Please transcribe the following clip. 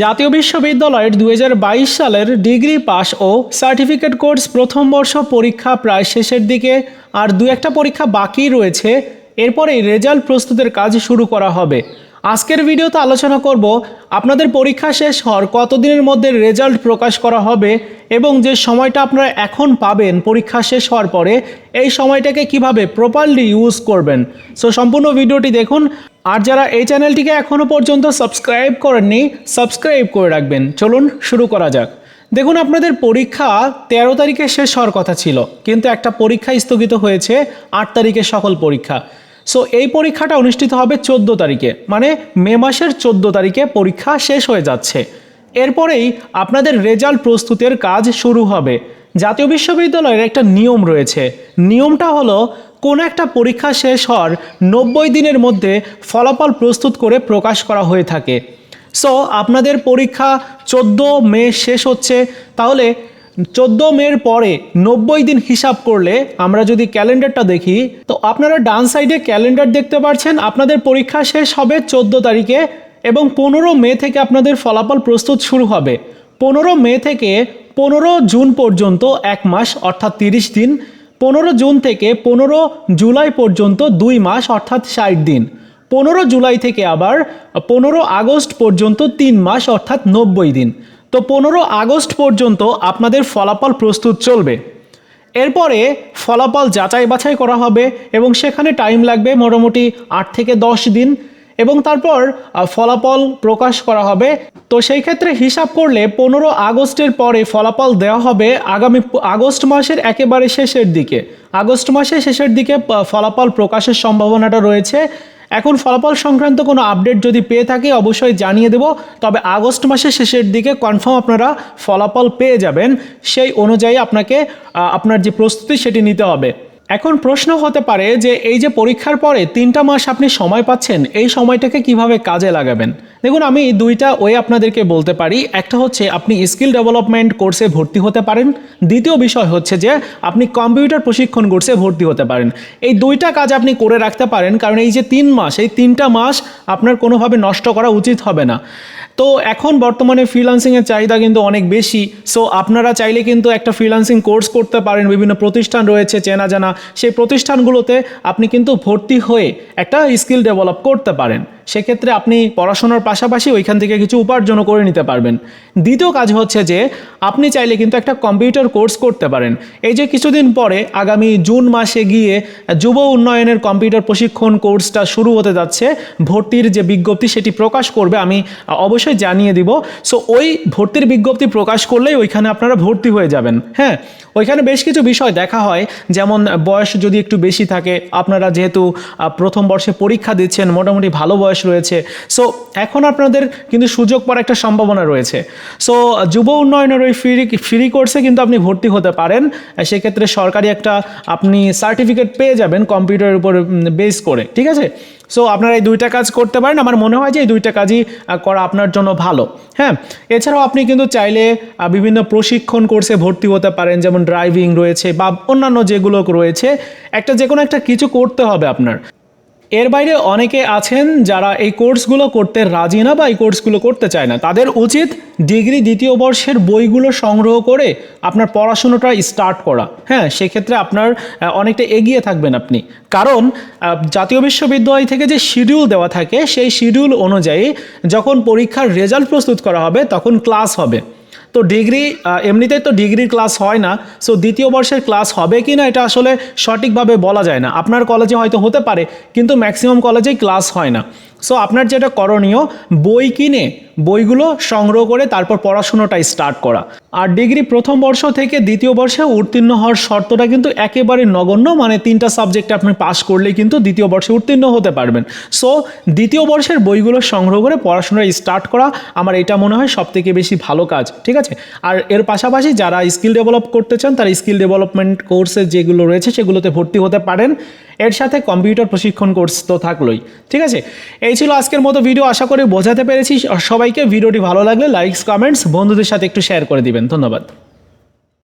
জাতীয় বিশ্ববিদ্যালয়ের দু হাজার বাইশ সালের ডিগ্রি পাস ও সার্টিফিকেট কোর্স প্রথম বর্ষ পরীক্ষা প্রায় শেষের দিকে, আর দু একটা পরীক্ষা বাকি রয়েছে। এরপরেই রেজাল্ট প্রস্তুতের কাজ শুরু করা হবে। আজকের ভিডিওতে আলোচনা করব, আপনাদের পরীক্ষা শেষ হওয়ার কতদিনের মধ্যে রেজাল্ট প্রকাশ করা হবে এবং যে সময়টা আপনারা এখন পাবেন পরীক্ষা শেষ হওয়ার পরে, এই সময়টাকে কীভাবে প্রপারলি ইউজ করবেন। সো সম্পূর্ণ ভিডিওটি দেখুন। আর যারা এই চ্যানেলটিকে এখনও পর্যন্ত সাবস্ক্রাইব করেননি, সাবস্ক্রাইব করে রাখবেন। চলুন শুরু করা যাক। দেখুন, আপনাদের পরীক্ষা তেরো তারিখে শেষ হওয়ার কথা ছিল, কিন্তু একটা পরীক্ষা স্থগিত হয়েছে আট তারিখে সকল পরীক্ষা। সো এই পরীক্ষাটা অনুষ্ঠিত হবে চোদ্দ তারিখে মানে মে মাসের চোদ্দ তারিখে পরীক্ষা শেষ হয়ে যাচ্ছে। এরপরেই আপনাদের রেজাল্ট প্রস্তুতের কাজ শুরু হবে। জাতীয় বিশ্ববিদ্যালয়ের একটা নিয়ম রয়েছে। নিয়মটা হলো কোনো একটা পরীক্ষা শেষ হওয়ার নব্বই দিনের মধ্যে ফলাফল প্রস্তুত করে প্রকাশ করা হয়ে থাকে। সো আপনাদের পরীক্ষা চোদ্দ মে শেষ হচ্ছে, তাহলে চোদ্দ মের পরে নব্বই দিন হিসাব করলে আমরা যদি ক্যালেন্ডারটা দেখি, তো আপনারা ডান সাইডে ক্যালেন্ডার দেখতে পাচ্ছেন আপনাদের পরীক্ষা শেষ হবে চোদ্দ তারিখে এবং পনেরো মে থেকে আপনাদের ফলাফল প্রস্তুত শুরু হবে। পনেরো মে থেকে পনেরো জুন পর্যন্ত এক মাস, অর্থাৎ তিরিশ দিন পনেরো জুন থেকে পনেরো জুলাই পর্যন্ত দুই মাস, অর্থাৎ ষাট দিন। পনেরো জুলাই থেকে আবার পনেরো আগস্ট পর্যন্ত তিন মাস, অর্থাৎ নব্বই দিন। তো পনেরো আগস্ট পর্যন্ত আপনাদের ফলাফল প্রস্তুত চলবে। এরপরে ফলাফল যাচাই বাছাই করা হবে এবং সেখানে টাইম লাগবে মোটামুটি আট থেকে দশ দিন। এবং তারপর ফলাফল প্রকাশ করা হবে। তো সেই ক্ষেত্রে হিসাব করলে পনেরো আগস্টের পরে ফলাফল দেওয়া হবে আগামী আগস্ট মাসের একেবারে শেষের দিকে। আগস্ট মাসের শেষের দিকে ফলাফল প্রকাশের সম্ভাবনাটা রয়েছে। এখন ফলাফল সংক্রান্ত কোনো আপডেট যদি পেয়ে থাকি, অবশ্যই জানিয়ে দেব। তবে আগস্ট মাসের শেষের দিকে কনফার্ম আপনারা ফলাফল পেয়ে যাবেন। সেই অনুযায়ী আপনাকে আপনার যে প্রস্তুতি, সেটি নিতে হবে। এখন প্রশ্ন হতে পারে যে এই যে পরীক্ষার পরে তিনটা মাস আপনি সময় পাচ্ছেন, এই সময়টাকে কীভাবে কাজে লাগাবেন? দেখুন, আমি দুইটা ওয়ে আপনাদেরকে বলতে পারি। একটা হচ্ছে আপনি স্কিল ডেভেলপমেন্ট কোর্সে ভর্তি হতে পারেন। দ্বিতীয় বিষয় হচ্ছে যে আপনি কম্পিউটার প্রশিক্ষণ কোর্সে ভর্তি হতে পারেন। এই দুইটা কাজ আপনি করে রাখতে পারেন, কারণ এই যে তিন মাস, এই তিনটা মাস আপনার কোনোভাবে নষ্ট করা উচিত হবে না। তো এখন বর্তমানে ফ্রিলান্সিংয়ের চাহিদা কিন্তু অনেক বেশি। সো আপনারা চাইলে কিন্তু একটা ফ্রিলান্সিং কোর্স করতে পারেন। বিভিন্ন প্রতিষ্ঠান রয়েছে, চেনা জানা। সেই প্রতিষ্ঠানগুলোতে আপনি কিন্তু ভর্তি হয়ে একটা স্কিল ডেভেলপ করতে পারেন। সেক্ষেত্রে আপনি পড়াশোনার পাশাপাশি ওইখান থেকে কিছু উপার্জনও করে নিতে পারবেন। দ্বিতীয় কাজ হচ্ছে যে, আপনি চাইলে কিন্তু একটা কম্পিউটার কোর্স করতে পারেন। এই যে কিছুদিন পরে আগামী জুন মাসে গিয়ে যুব উন্নয়নের কম্পিউটার প্রশিক্ষণ কোর্সটা শুরু হতে যাচ্ছে, ভর্তির যে বিজ্ঞপ্তি সেটি প্রকাশ করবে, আমি অবশ্যই জানিয়ে দিব। সো ওই ভর্তির বিজ্ঞপ্তি প্রকাশ করলেই ওইখানে আপনারা ভর্তি হয়ে যাবেন। হ্যাঁ ওইখানে বেশ কিছু বিষয় দেখা হয়। যেমন, বয়স যদি একটু বেশি থাকে, আপনারা যেহেতু প্রথম বর্ষে পরীক্ষা দিচ্ছেন, মোটামুটি ভালো বয়স রয়েছে। সো এখন আপনাদের কিন্তু সুযোগ পাওয়ার একটা সম্ভাবনা রয়েছে। সো যুব উন্নয়নের ওই ফ্রি ফ্রি কোর্সে কিন্তু আপনি ভর্তি হতে পারেন। সেক্ষেত্রে সরকারি একটা আপনি সার্টিফিকেট পেয়ে যাবেন কম্পিউটারের উপর বেস করে, ঠিক আছে? সো আপনারা এই দুইটা কাজ করতে পারেন। আমার মনে হয় যে এই দুইটা কাজই করা আপনার জন্য ভালো। হ্যাঁ? এছাড়াও আপনি কিন্তু চাইলে বিভিন্ন প্রশিক্ষণ কোর্সে ভর্তি হতে পারেন। যেমন ড্রাইভিং রয়েছে বা অন্যান্য যেগুলো রয়েছে, একটা যে কোনো একটা কিছু করতে হবে আপনার। এর বাইরে অনেকে আছেন যারা এই কোর্সগুলো করতে রাজি না বা এই কোর্সগুলো করতে চায় না। তাদের উচিত ডিগ্রি দ্বিতীয় বর্ষের বইগুলো সংগ্রহ করে আপনার পড়াশুনোটা স্টার্ট করা। হ্যাঁ সেক্ষেত্রে আপনার অনেকটা এগিয়ে থাকবেন আপনি। কারণ জাতীয় বিশ্ববিদ্যালয় থেকে যে শিডিউল দেওয়া থাকে, সেই শিডিউল অনুযায়ী যখন পরীক্ষার রেজাল্ট প্রস্তুত করা হবে, তখন ক্লাস হবে। তো ডিগ্রি এমনিতেই তো ডিগ্রির ক্লাস হয় না সো দ্বিতীয় বর্ষের ক্লাস হবে কি না এটা আসলে সঠিকভাবে বলা যায় না। আপনার কলেজে হয়তো হতে পারে, কিন্তু ম্যাক্সিমাম কলেজেই ক্লাস হয় না। সো আপনার যেটা করণীয়, বই কিনে বইগুলো সংগ্রহ করে তারপর পড়াশুনোটা স্টার্ট করা। আর ডিগ্রি প্রথম বর্ষ থেকে দ্বিতীয় বর্ষে উত্তীর্ণ হওয়ার শর্তটা কিন্তু একেবারে নগণ্য মানে তিনটা সাবজেক্টে আপনি পাস করলেই কিন্তু দ্বিতীয় বর্ষে উত্তীর্ণ হতে পারবেন। সো দ্বিতীয় বর্ষের বইগুলো সংগ্রহ করে পড়াশোনা স্টার্ট করা আমার এটা মনে হয় সব থেকে বেশি ভালো কাজ, ঠিক আছে? আর এর পাশাপাশি যারা স্কিল ডেভেলপ করতে চান, তারা স্কিল ডেভেলপমেন্ট কোর্সে যেগুলো রয়েছে সেগুলোতে ভর্তি হতে পারেন। এর সাথে কম্পিউটার প্রশিক্ষণ কোর্স তো থাকলোই, ঠিক আছে? এই ছিল আজকের মতো ভিডিও আশা করি বোঝাতে পেরেছি। সবাইকে ভিডিওটি ভালো লাগলে লাইকস কমেন্টস বন্ধুদের সাথে একটু শেয়ার করে দিবেন। ধন্যবাদ।